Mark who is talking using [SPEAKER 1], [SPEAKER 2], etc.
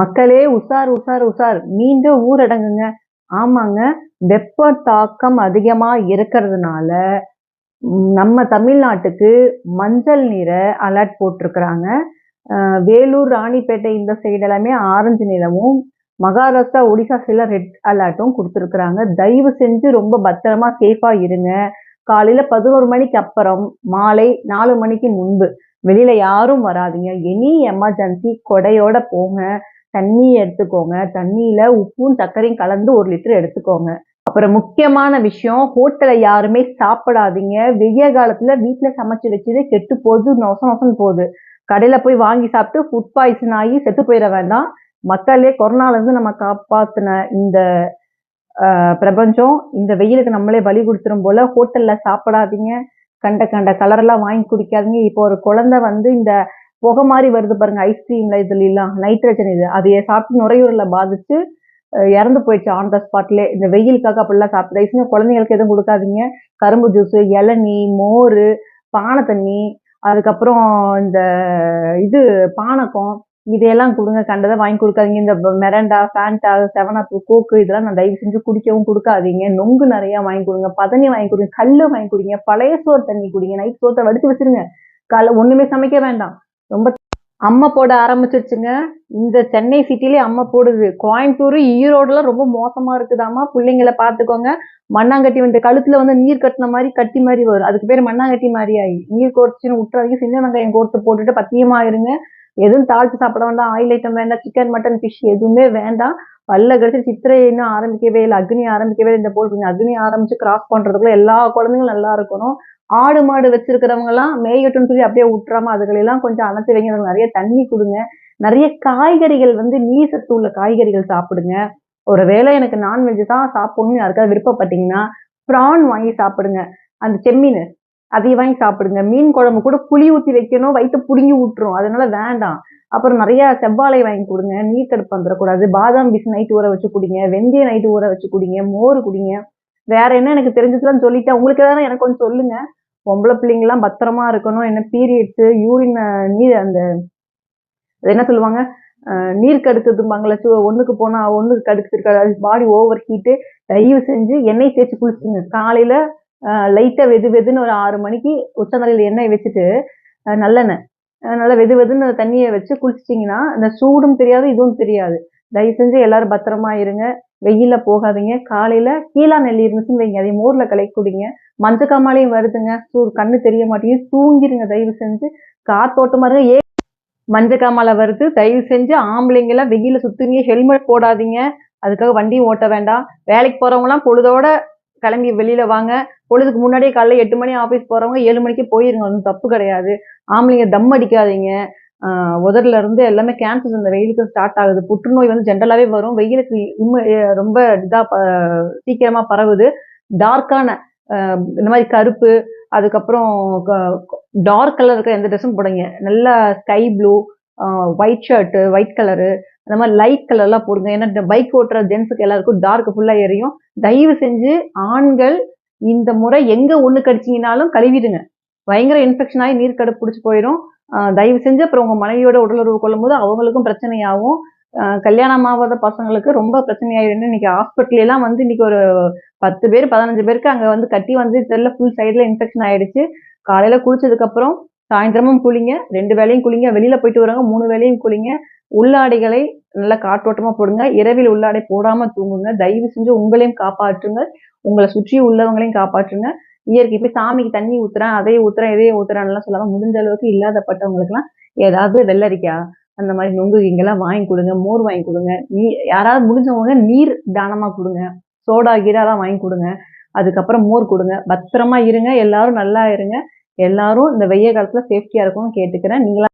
[SPEAKER 1] மக்களே உஷார் உஷார் உஷார். மீண்டும் ஊரடங்குங்க. ஆமாங்க. வெப்ப தாக்கம் அதிகமா இருக்கிறதுனால நம்ம தமிழ்நாட்டுக்கு மஞ்சள் நிற அலர்ட் போட்டிருக்கிறாங்க. வேலூர் ராணிப்பேட்டை இந்த சைடு எல்லாமே ஆரஞ்சு நிலமும் மகாராஷ்டிரா ஒடிசா சில ரெட் அலர்ட்டும் கொடுத்துருக்குறாங்க. தயவு செஞ்சு ரொம்ப பத்திரமா சேஃபா இருங்க. காலையில பதினோரு மணிக்கு அப்புறம் மாலை நாலு மணிக்கு முன்பு வெளியில யாரும் வராதிங்க. எனி எமர்ஜென்சி கொடையோட போங்க. தண்ணி எடுத்துக்கோங்க. தண்ணியில் உப்பும் சர்க்கரையும் கலந்து ஒரு லிட்டர் எடுத்துக்கோங்க. அப்புறம் முக்கியமான விஷயம் ஹோட்டலை யாருமே சாப்பிடாதீங்க. வெய்ய காலத்தில் வீட்டில் சமைச்சு வச்சது கெட்டு போகுது நொச நொசன்னு போகுது. கடையில் போய் வாங்கி சாப்பிட்டு ஃபுட் பாய்சன் ஆகி செத்து போயிட வேண்டாம். மக்களே கொரோனாலேருந்து நம்ம காப்பாற்றின இந்த பிரபஞ்சம் இந்த வெயிலுக்கு நம்மளே பலி கொடுத்துரும் போல ஹோட்டலில் சாப்பிடாதீங்க. கண்ட கண்ட கலர்லாம் வாங்கி குடிக்காதீங்க. இப்போ ஒரு குழந்தை வந்து இந்த புகை மாதிரி வருது பாருங்க ஐஸ்கிரீம்ல இதுல எல்லாம் நைட்ரஜன் இது. அதையே சாப்பிட்டு நுரையூரில் பாதிச்சு இறந்து போயிடுச்சு ஆன் த ஸ்பாட்ல இந்த வெயிலுக்காக அப்படிலாம் சாப்பிட்டு தயவுசெய்து குழந்தைங்களுக்கு எதுவும் கொடுக்காதீங்க. கரும்பு ஜூஸ் இளநீ மோர் பானை தண்ணி அதுக்கப்புறம் இந்த இது பானகம் இதையெல்லாம் கொடுங்க. கண்டதை வாங்கி கொடுக்காதீங்க. இந்த Mirinda Fanta seven up coke இதெல்லாம் நான் தயவு செஞ்சு குடிக்கவும் கொடுக்காதீங்க. நொங்கு நிறைய வாங்கி கொடுங்க. பதனி வாங்கி கொடுங்க. கல் வாங்கி கொடுங்க. பழைய சோறு தண்ணி குடிங்க. நைட் சோத்தை வடித்து வச்சிருங்க. காலை ஒண்ணுமே சமைக்க வேண்டாம். ரொம்ப அம்மை போட ஆரம்பிச்சிருச்சுங்க. இந்த சென்னை சிட்டிலே அம்மை போடுது. கோயம்புத்தூர் ஈரோடுலாம் ரொம்ப மோசமா இருக்குதாம்மா? பிள்ளைங்களை பார்த்துக்கோங்க. மண்ணாங்கட்டி வந்து கழுத்துல வந்து நீர் கட்டின மாதிரி கட்டி மாதிரி வரும். அதுக்கு பேர் மண்ணாங்கட்டி மாதிரி ஆகி நீர் கோர்த்துன்னு விட்டுறதுக்கு சின்ன வெங்காயம் கோர்த்து போட்டுட்டு பத்தியமா இருங்க. எதுவும் தாழ்த்து சாப்பிட வேண்டாம். ஆயில் ஐட்டம் வேண்டாம். சிக்கன் மட்டன் ஃபிஷ் எதுவுமே வேண்டாம். பல்ல கடிச்சு சித்திரை இன்னும் ஆரம்பிக்கவே இல்லை. அக்னி ஆரம்பிக்கவே இல்லை. இந்த போல் அக்னி ஆரம்பிச்சு கிராஸ் பண்றதுக்குள்ள எல்லா குழந்தைங்களும் நல்லா இருக்கணும். ஆடு மாடு வச்சிருக்கிறவங்க எல்லாம் மேயட்டும்னு சொல்லி அப்படியே விட்டுறாம அதுகளெல்லாம் கொஞ்சம் அணைச்சி வைங்க. நிறைய தண்ணி கொடுங்க. நிறைய காய்கறிகள் வந்து நீர் சத்து உள்ள காய்கறிகள் சாப்பிடுங்க. ஒரு வேளை எனக்கு நான்வெஜ் தான் சாப்பிடணும்னு யாருக்காவது விருப்பப்பட்டீங்கன்னா ப்ரான் வாங்கி சாப்பிடுங்க. அந்த செம்மீன் அதையும் வாங்கி சாப்பிடுங்க. மீன் குழம்பு கூட புளி ஊற்றி வைக்கணும் வயிற்று புடுங்கி விட்டுரும் அதனால வேண்டாம். அப்புறம் நிறைய செவ்வாழை வாங்கி கொடுங்க. நீர் கடுப்பு வந்துடக்கூடாது பாதாம் பிஸ் நைட் ஊற வச்சு குடிங்க. வெந்தய நைட்டு ஊற வச்சு குடிங்க. மோர் குடிங்க. வேற என்ன எனக்கு தெரிஞ்சதுலாம் சொல்லிட்டேன். உங்களுக்கு எதாவது எனக்கு கொஞ்சம் சொல்லுங்க. பொம்பளை பிள்ளைங்கலாம் பத்திரமா இருக்கணும். என்ன பீரியட்ஸ் யூரின் நீர் அந்த என்ன சொல்லுவாங்க? நீர் கடுக்குதும்பாங்களே சு ஒன்றுக்கு போனால் ஒன்றுக்கு கடுக்குது அது பாடி ஓவர் ஹீட்டு தயவு செஞ்சு எண்ணெய் தேய்ச்சி குளிச்சுங்க. காலையில் லைட்டாக வெது வெதுன்னு ஒரு ஆறு மணிக்கு உச்சந்தலையில எண்ணெய் வச்சுட்டு நல்லெண்ணெய். நல்லா வெது வெதுன்னு தண்ணியை வச்சு குளிச்சிட்டிங்கன்னா அந்த சூடும் தெரியாது இதுவும் தெரியாது. தயவு செஞ்சு எல்லாரும் பத்திரமா இருங்க. வெயில போகாதீங்க. காலையில கீழா நெல்லி இருந்துச்சுன்னு வைங்க. அதையும் மோர்ல கலைக்குடிங்க குடிங்க. மஞ்சக்காமாலையும் வருதுங்க. சூ கண்ணு தெரிய மாட்டேங்குது. தூங்கிருங்க. தயவு செஞ்சு காத்தோட்டமா இருங்க. ஏ மஞ்சக்காமலை வருது. தயவு செஞ்சு ஆம்பளைங்கெல்லாம் வெயில சுத்துறீங்க. ஹெல்மெட் போடாதீங்க. அதுக்காக வண்டியும் ஓட்ட வேண்டாம். வேலைக்கு போறவங்கலாம் பொழுதோட கிளம்பி வெளியில வாங்க. பொழுதுக்கு முன்னாடியே காலையில் எட்டு மணி ஆஃபீஸ் போறவங்க ஏழு மணிக்கு போயிருங்க. ஒன்றும் தப்பு கிடையாது. ஆம்பளைங்க தம் அடிக்காதீங்க. ஆஹ் இருந்து எல்லாமே கேன்சர்ஸ் இந்த வெயிலுக்கு ஸ்டார்ட் ஆகுது. புற்றுநோய் வந்து ஜென்ரலாகவே வரும். வெயிலுக்கு இம்ம- ரொம்ப இதாக ப- பரவுது. டார்க்கான இந்த மாதிரி கருப்பு அதுக்கப்புறம் டார்க் கலர் இருக்கிற எந்த ட்ரெஸ்ஸும் போடுங்க நல்லா sky blue white shirt white colour அந்த மாதிரி லைட் கலர்லாம் போடுங்க. ஏன்னா பைக் ஓட்டுற ஜென்ஸுக்கு எல்லாருக்கும் டார்க் ஃபுல்லாக எரியும். தயவு செஞ்சு ஆண்கள் இந்த முறை எங்கே ஒன்று கடிச்சிங்கனாலும் கழுவிடுங்க. பயங்கர இன்ஃபெக்ஷன் ஆகி நீர் கடுப்பு பிடிச்சி போயிடும். தயவு செஞ்சு அப்புறம் உங்கள் மனைவியோட உடலுறவு கொள்ளும்போது அவங்களுக்கும் பிரச்சனையாகும். கல்யாணம் ஆகாத பசங்களுக்கு ரொம்ப பிரச்சனையாயிடும். இன்னைக்கு ஹாஸ்பிட்டலாம் வந்து இன்னைக்கு ஒரு பத்து பேர் பதினஞ்சு பேருக்கு அங்கே வந்து கட்டி வந்து தெரியல ஃபுல் சைடில் இன்ஃபெக்ஷன் ஆயிடுச்சு. காலையில் குளிச்சதுக்கப்புறம் சாயந்தரமும் குளிங்க. ரெண்டு வேளையும் குளிங்க. வெளியில் போயிட்டு வராங்க மூணு வேளையும் குளிங்க. உள்ளாடைகளை நல்லா காற்றோட்டமாக போடுங்க. இரவில் உள்ளாடை போடாமல் தூங்குங்க. தயவு செஞ்சு உங்களையும் காப்பாற்றுங்க. உங்களை சுற்றி உள்ளவங்களையும் காப்பாற்றுங்க. இயற்கை போய் சாமிக்கு தண்ணி ஊத்துறேன் அதை ஊத்துறேன் இதே ஊத்துறேன்லாம் சொல்லாம முடிஞ்ச அளவுக்கு இல்லாதப்பட்டவங்களுக்குலாம் ஏதாவது வெள்ளரிக்காய் அந்த மாதிரி நொங்கு இங்கெல்லாம் வாங்கி கொடுங்க மோர் வாங்கி கொடுங்க நீ யாராவது முடிஞ்சவங்க நீர் தானமா கொடுங்க சோடா கீராலாம் வாங்கி கொடுங்க அதுக்கப்புறம் மோர் கொடுங்க பத்திரமா இருங்க எல்லாரும் நல்லா இருங்க எல்லாரும் இந்த வெய்ய காலத்துல சேஃப்டியா இருக்கணும்னு கேட்டுக்கிறேன். நீங்களா